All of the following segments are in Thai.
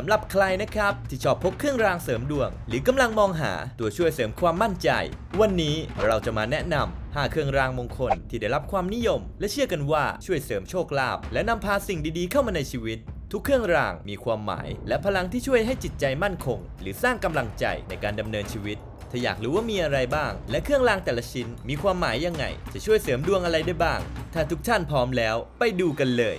สำหรับใครนะครับ ที่ชอบพกเครื่องรางเสริมดวง หรือกำลังมองหาตัวช่วยเสริมความมั่นใจ วันนี้เราจะมาแนะนำ5เครื่องรางมงคลที่ได้รับความนิยม และเชื่อกันว่าช่วยเสริมโชคลาภและนำพาสิ่งดีๆเข้ามาในชีวิต ทุกเครื่องรางมีความหมาย และพลังที่ช่วยให้จิตใจมั่นคง หรือสร้างกำลังใจในการดำเนินชีวิต ถ้าอยากรู้ว่ามีอะไรบ้าง และเครื่องรางแต่ละชิ้นมีความหมายยังไง จะช่วยเสริมดวงอะไรได้บ้าง ถ้าทุกท่านพร้อมแล้ว ไปดูกันเลย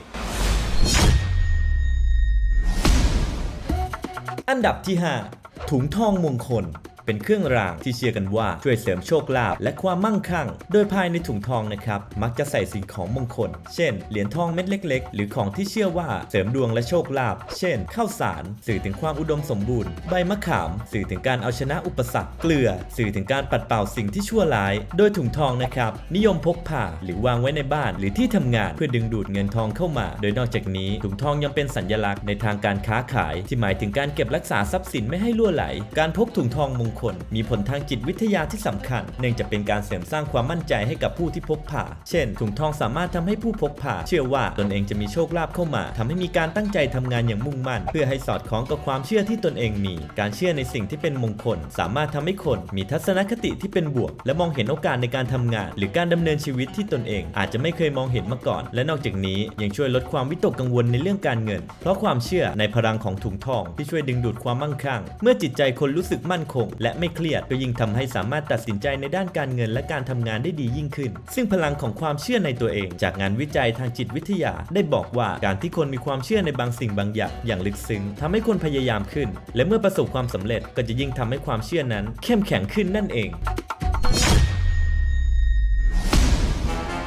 อันดับที่ 5 ถุงทองมงคล เป็นเครื่องรางที่เชื่อกันว่าช่วยเสริมโชคลาภและความมั่งคั่ง โดยภายในถุงทองนะครับ มักจะใส่สิ่งของมงคล เช่น เหรียญทองเม็ดเล็ก ๆ หรือของที่เชื่อว่าเสริมดวงและโชคลาภ เช่น ข้าวสาร สื่อถึงความอุดมสมบูรณ์ ใบมะขาม สื่อถึงการเอาชนะอุปสรรค เกลือ สื่อถึงการปัดเป่าสิ่งที่ชั่วร้าย โดยถุงทองนะครับ นิยมพกพาหรือวางไว้ในบ้านหรือที่ทำงานเพื่อดึงดูดเงินทองเข้ามา โดยนอกจากนี้ถุงทองยังเป็นสัญลักษณ์ในทางการค้าขาย ที่หมายถึงการเก็บรักษาทรัพย์สินไม่ให้ล่วไหล การพกถุงทองมงคลมีผลทางจิตวิทยาที่สำคัญ เนื่องจากเป็นการเสริมสร้างความมั่นใจให้กับผู้ที่พกพา เช่น ถุงทองสามารถทำให้ผู้พกพาเชื่อว่าตนเองจะมีโชคลาภเข้ามาทำให้มีการตั้งใจทำงานอย่างมุ่งมั่น เพื่อให้สอดคล้องกับความเชื่อที่ตนเองมี การเชื่อในสิ่งที่เป็นมงคล สามารถทำให้คนมีทัศนคติที่เป็นบวก และมองเห็นโอกาสในการทำงาน หรือการดำเนินชีวิตที่ตนเอง อาจจะไม่เคยมองเห็นมาก่อน และนอกจากนี้ยังช่วยลดความวิตกกังวลในเรื่องการเงิน เพราะความเชื่อในพลังของถุงทองที่ช่วยดึงดูดความมั่งคั่ง เมื่อจิตใจคนรู้สึกมั่นคงและไม่เครียดก็ยิ่งทำให้สามารถตัดสินใจในด้านการเงินและการทำงานได้ดียิ่งขึ้น ซึ่งพลังของความเชื่อในตัวเอง จากงานวิจัยทางจิตวิทยา ได้บอกว่าการที่คนมีความเชื่อในบางสิ่งบางอย่างอย่างลึกซึ้งทำให้คนพยายามขึ้น และเมื่อประสบความสำเร็จก็จะยิ่งทำให้ความเชื่อนั้น เข้มแข็งขึ้นนั่นเอง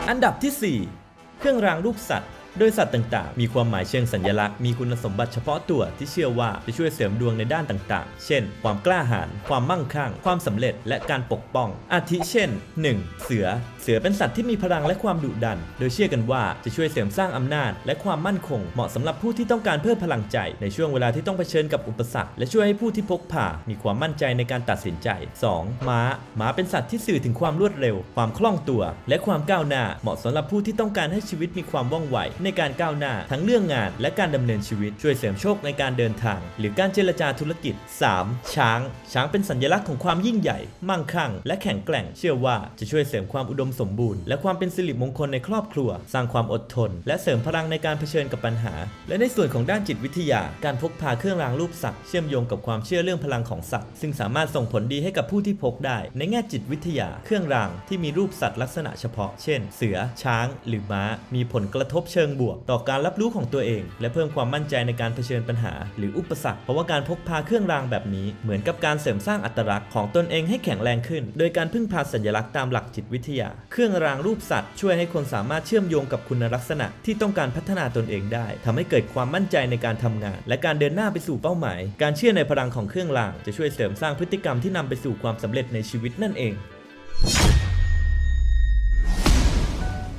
อันดับที่ 4 เครื่องรางรูปสัตว์ โดยสัตว์ต่างๆ มีความหมายเชิงสัญลักษณ์ มีคุณสมบัติเฉพาะตัวที่เชื่อว่าจะช่วยเสริมดวงในด้านต่างๆ เช่น ความกล้าหาญ ความมั่งคั่ง ความสำเร็จ และการปกป้อง อาทิเช่น 1. เสือ เสือเป็นสัตว์ที่มีพลังและความดุดัน โดยเชื่อกันว่าจะช่วยเสริมสร้างอำนาจ และความมั่นคง เหมาะสำหรับผู้ที่ต้องการเพิ่มพลังใจ ในช่วงเวลาที่ต้องเผชิญกับอุปสรรค และช่วยให้ผู้ที่พกพามีความมั่นใจในการตัดสินใจ 2. ม้า ม้าเป็นสัตว์ที่สื่อถึงความรวดเร็ว ความคล่องตัว และความก้าวหน้า เหมาะสำหรับผู้ที่ต้องการให้ชีวิตมีความว่องไวในการก้าวหน้าทั้งเรื่องงานและการดำเนินชีวิตช่วยเสริมโชคในการเดินทาง หรือการเจรจาธุรกิจ 3. ช้าง ช้างเป็นสัญลักษณ์ของความยิ่งใหญ่ มั่งคั่ง และแข็งแกร่ง เชื่อว่าจะช่วยเสริมความอุดมสมบูรณ์ และความเป็นสิริมงคลในครอบครัว สร้างความอดทน และเสริมพลังในการเผชิญกับปัญหา และในส่วนของด้านจิตวิทยา การพกพาเครื่องรางรูปสัตว์เชื่อมโยงกับความเชื่อเรื่องพลังของสัตว์ ซึ่งสามารถส่งผลดีให้กับผู้ที่พกได้ ในแง่จิตวิทยา เครื่องรางที่มีรูปสัตว์ลักษณะเฉพาะ เช่น เสือ ช้าง หรือม้า มีผลกระทบเชิงบวก ต่อการรับรู้ของตัวเอง และเพิ่มความมั่นใจในการเผชิญปัญหา หรืออุปสรรคเพราะว่าการพกพาเครื่องรางแบบนี้ เหมือนกับการเสริมสร้างอัตลักษณ์ของตนเองให้แข็งแรงขึ้น โดยการพึ่งพาสัญลักษณ์ตามหลักจิตวิทยา เครื่องรางรูปสัตว์ช่วยให้คนสามารถเชื่อมโยงกับคุณลักษณะที่ต้องการพัฒนาตนเองได้ทำให้เกิดความมั่นใจในการทำงาน และการเดินหน้าไปสู่เป้าหมาย การเชื่อในพลังของเครื่องราง จะช่วยเสริมสร้างพฤติกรรมที่นำไปสู่ความสำเร็จในชีวิตนั่นเอง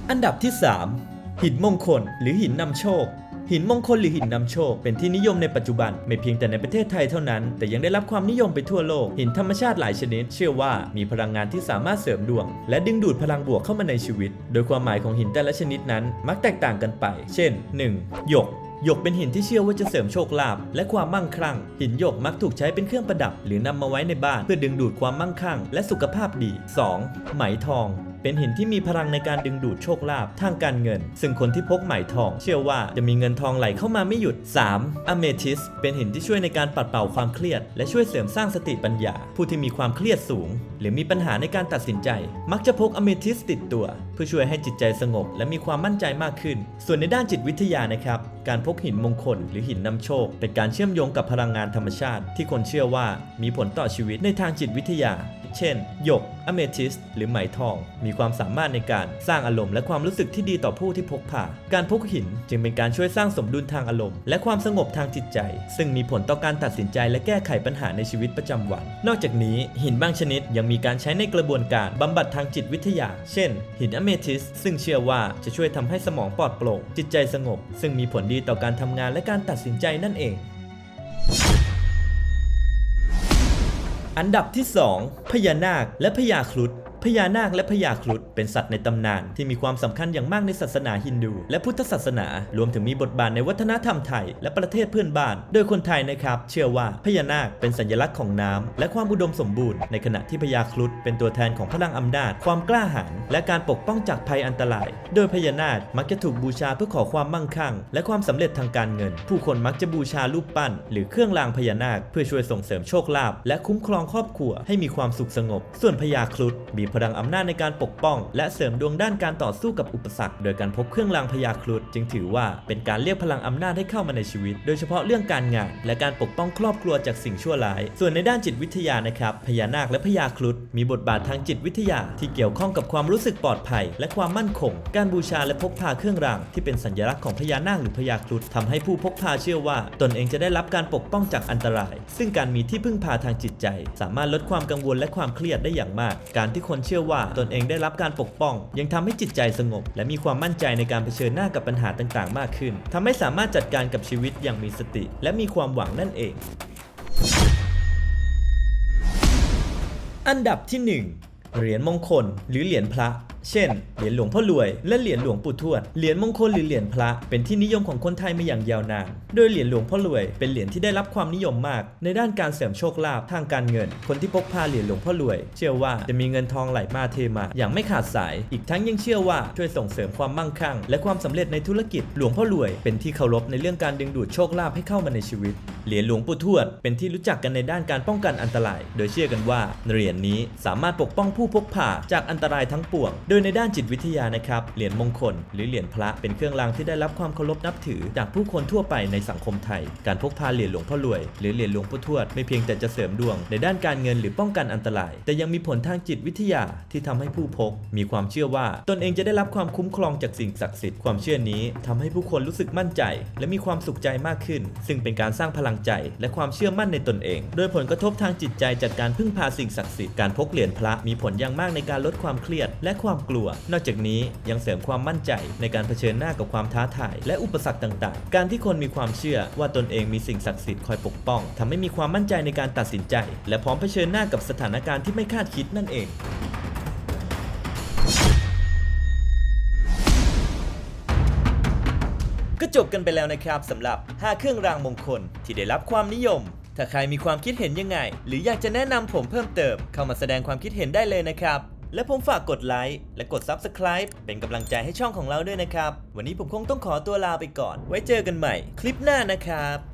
อันดับที่ 3 หินมงคล หรือหินนำโชค หินมงคลหรือหินนำโชค เป็นที่นิยมในปัจจุบัน ไม่เพียงแต่ในประเทศไทยเท่านั้น แต่ยังได้รับความนิยมไปทั่วโลก หินธรรมชาติหลายชนิด เชื่อว่ามีพลังงานที่สามารถเสริมดวง และดึงดูดพลังบวกเข้ามาในชีวิต โดยความหมายของหินแต่ละชนิดนั้น มักแตกต่างกันไป เช่น 1. หยกหยกเป็นหินที่เชื่อว่าจะเสริมโชคลาภและความมั่งคั่ง หินหยกมักถูกใช้เป็นเครื่องประดับ หรือนำมาไว้ในบ้านเพื่อดึงดูดความมั่งคั่ง และสุขภาพดี 2. ไหมทอง เป็นหินที่มีพลังในการดึงดูดโชคลาภทางการเงิน ซึ่งคนที่พกไหมทอง เชื่อว่าจะมีเงินทองไหลเข้ามาไม่หยุด 3. อเมทิสเป็นหินที่ช่วยในการปัดเป่าความเครียด และช่วยเสริมสร้างสติปัญญา ผู้ที่มีความเครียดสูง หรือมีปัญหาในการตัดสินใจ มักจะพกอเมทิสติดตัว เพื่อช่วยให้จิตใจสงบ และมีความมั่นใจมากขึ้น ส่วนในด้านจิตวิทยานะครับการพกหินมงคลหรือหินนำโชค เป็นการเชื่อมโยงกับพลังงานธรรมชาติ ที่คนเชื่อว่ามีผลต่อชีวิตในทางจิตวิทยา เช่น หยก อเมทิส หรือไหมทอง มีความสามารถในการสร้างอารมณ์และความรู้สึกที่ดีต่อผู้ที่พกพา การพกหินจึงเป็นการช่วยสร้างสมดุลทางอารมณ์ และความสงบทางจิตใจ ซึ่งมีผลต่อการตัดสินใจและแก้ไขปัญหาในชีวิตประจำวัน นอกจากนี้หินบางชนิดยังมีการใช้ในกระบวนการบำบัดทางจิตวิทยา เช่น หินอเมทิส ซึ่งเชื่อว่าจะช่วยทำให้สมองปลอดโปร่งจิตใจสงบ ซึ่งมีผลดีต่อการทำงานและการตัดสินใจนั่นเอง อันดับที่ 2 พญานาคและพญาครุฑ พญานาคและพญาครุฑเป็นสัตว์ในตำนานที่มีความสำคัญอย่างมากในศาสนาฮินดู และพุทธศาสนา รวมถึงมีบทบาทในวัฒนธรรมไทย และประเทศเพื่อนบ้าน โดยคนไทยนะครับ เชื่อว่าพญานาคเป็นสัญลักษณ์ของน้ำและความอุดมสมบูรณ์ ในขณะที่พญาครุฑเป็นตัวแทนของพลังอำนาจ ความกล้าหาญและการปกป้องจากภัยอันตราย โดยพญานาคมักจะถูกบูชาเพื่อขอความมั่งคั่ง และความสำเร็จทางการเงิน ผู้คนมักจะบูชารูปปั้น หรือเครื่องรางพญานาค เพื่อช่วยส่งเสริมโชคลาภและคุ้มครองครอบครัวให้มีความสุขสงบ ส่วนพญาครุฑมีพลังอำนาจในการปกป้อง และเสริมดวงด้านการต่อสู้กับอุปสรรค โดยการพบเครื่องรางพญาครุฑจึงถือว่าเป็นการเรียกพลังอำนาจให้เข้ามาในชีวิต โดยเฉพาะเรื่องการงาน และการปกป้องครอบครัวจากสิ่งชั่วร้าย ส่วนในด้านจิตวิทยานะครับพญานาคและพญาครุฑมีบทบาททางจิตวิทยา ที่เกี่ยวข้องกับความรู้สึกปลอดภัย และความมั่นคง การบูชาและพกพาเครื่องรางที่เป็นสัญลักษณ์ของพญานาคหรือพญาครุฑทำให้ผู้พกพาเชื่อว่า ตนเองจะได้รับการปกป้องจากอันตราย ซึ่งการมีที่พึ่งพาทางจิตใจ สามารถลดความกังวลและความเครียดได้อย่างมาก การที่คนเชื่อว่าตนเองได้รับการปกป้อง ยังทำให้จิตใจสงบ และมีความมั่นใจในการเผชิญหน้ากับปัญหาต่างๆ มากขึ้นทำให้สามารถจัดการกับชีวิตอย่างมีสติ และมีความหวังนั่นเอง อันดับที่ 1 เหรียญมงคลหรือเหรียญพระ เช่น เหรียญหลวงพ่อรวย และเหรียญหลวงปู่ทวด เหรียญมงคลหรือเหรียญพระ เป็นที่นิยมของคนไทยมาอย่างยาวนาน โดยเหรียญหลวงพ่อรวย เป็นเหรียญที่ได้รับความนิยมมาก ในด้านการเสริมโชคลาภทางการเงิน คนที่พกพาเหรียญหลวงพ่อรวย เชื่อว่าจะมีเงินทองไหลมาเทมา อย่างไม่ขาดสาย อีกทั้งยังเชื่อว่าช่วยส่งเสริมความมั่งคั่ง และความสำเร็จในธุรกิจ หลวงพ่อรวย เป็นที่เคารพในเรื่องการดึงดูดโชคลาภให้เข้ามาในชีวิต เหรียญหลวงปู่ทวด เป็นที่รู้จักกันในด้านการป้องกันอันตราย โดยเชื่อกันว่าเหรียญนี้สามารถปกป้องผู้พกพาจากอันตรายทั้งปวงโดยในด้านจิตวิทยานะครับ เหรียญมงคล หรือเหรียญพระเป็นเครื่องรางที่ได้รับความเคารพนับถือ จากผู้คนทั่วไปในสังคมไทย การพกพาเหรียญหลวงพ่อรวย หรือเหรียญหลวงปู่ทวดไม่เพียงแต่จะเสริมดวง ในด้านการเงินหรือป้องกันอันตราย แต่ยังมีผลทางจิตวิทยาที่ทำให้ผู้พก มีความเชื่อว่า ตนเองจะได้รับความคุ้มครองจากสิ่งศักดิ์สิทธิ์ความเชื่อนี้ทำให้ผู้คนรู้สึกมั่นใจ และมีความสุขใจมากขึ้น ซึ่งเป็นการสร้างพลังใจ และความเชื่อมั่นในตนเอง โดยผลกระทบทางจิตใจจากการพึ่งพาสิ่งศักดิ์สิทธิ์การพกเหรียญพระมีผลอย่างมากในการลดความเครียด และความกลัว นอกจากนี้ยังเสริมความมั่นใจในการเผชิญหน้ากับความท้าทาย และอุปสรรคต่างๆ การที่คนมีความเชื่อว่าตนเองมีสิ่งศักดิ์สิทธิ์คอยปกป้องทำให้มีความมั่นใจในการตัดสินใจ และพร้อมเผชิญหน้ากับสถานการณ์ที่ไม่คาดคิดนั่นเองก็จบกันไปแล้วนะครับสำหรับ 5 เครื่องรางมงคลที่ได้รับความนิยม ถ้าใครมีความคิดเห็นยังไง หรืออยากจะแนะนำผมเพิ่มเติม เข้ามาแสดงความคิดเห็นได้เลยนะครับ และผมฝากกดไลค์และกด Subscribe เป็นกำลังใจให้ช่องของเราด้วยนะครับ วันนี้ผมคงต้องขอตัวลาไปก่อน ไว้เจอกันใหม่ คลิปหน้านะครับ